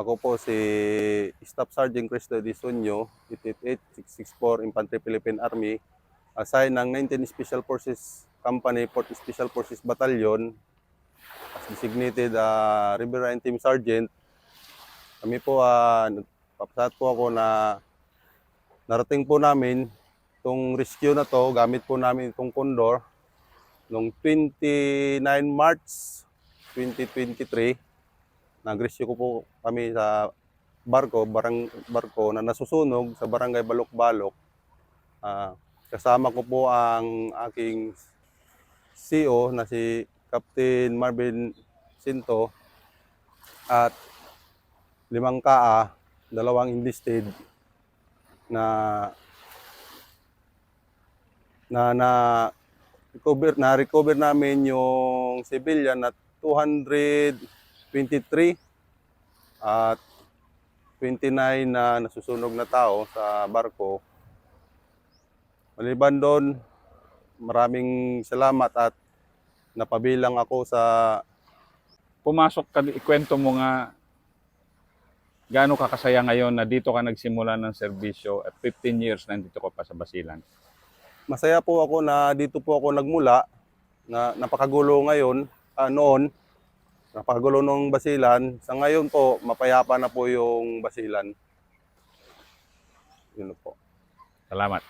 Ako po si Staff Sergeant Cristo Disonyo, 888-664 Infantry Philippine Army, assigned ng 19 Special Forces Company, 4th Special Forces Battalion, as designated uh, Riverine Team Sergeant. Kami po, uh, nagpapasat po ako na narating po namin itong rescue na to, gamit po namin itong Condor. Noong 29 March 2023 Nagresyo ko po kami sa barko, barang, barko na nasusunog sa barangay Balok-Balok. Uh, kasama ko po ang aking CO na si Captain Marvin Sinto at limang kaa, dalawang enlisted na na na recover na recover namin yung civilian na 200 23 at 29 na nasusunog na tao sa barko. Maliban doon, maraming salamat at napabilang ako sa pumasok ka ikwento mo nga gaano ka kasaya ngayon na dito ka nagsimula ng serbisyo at 15 years nandito ko pa sa Basilan. Masaya po ako na dito po ako nagmula na napakagulo ngayon uh, noon napakagulo nung Basilan. Sa ngayon po mapayapa na po yung Basilan. Yun po. Salamat.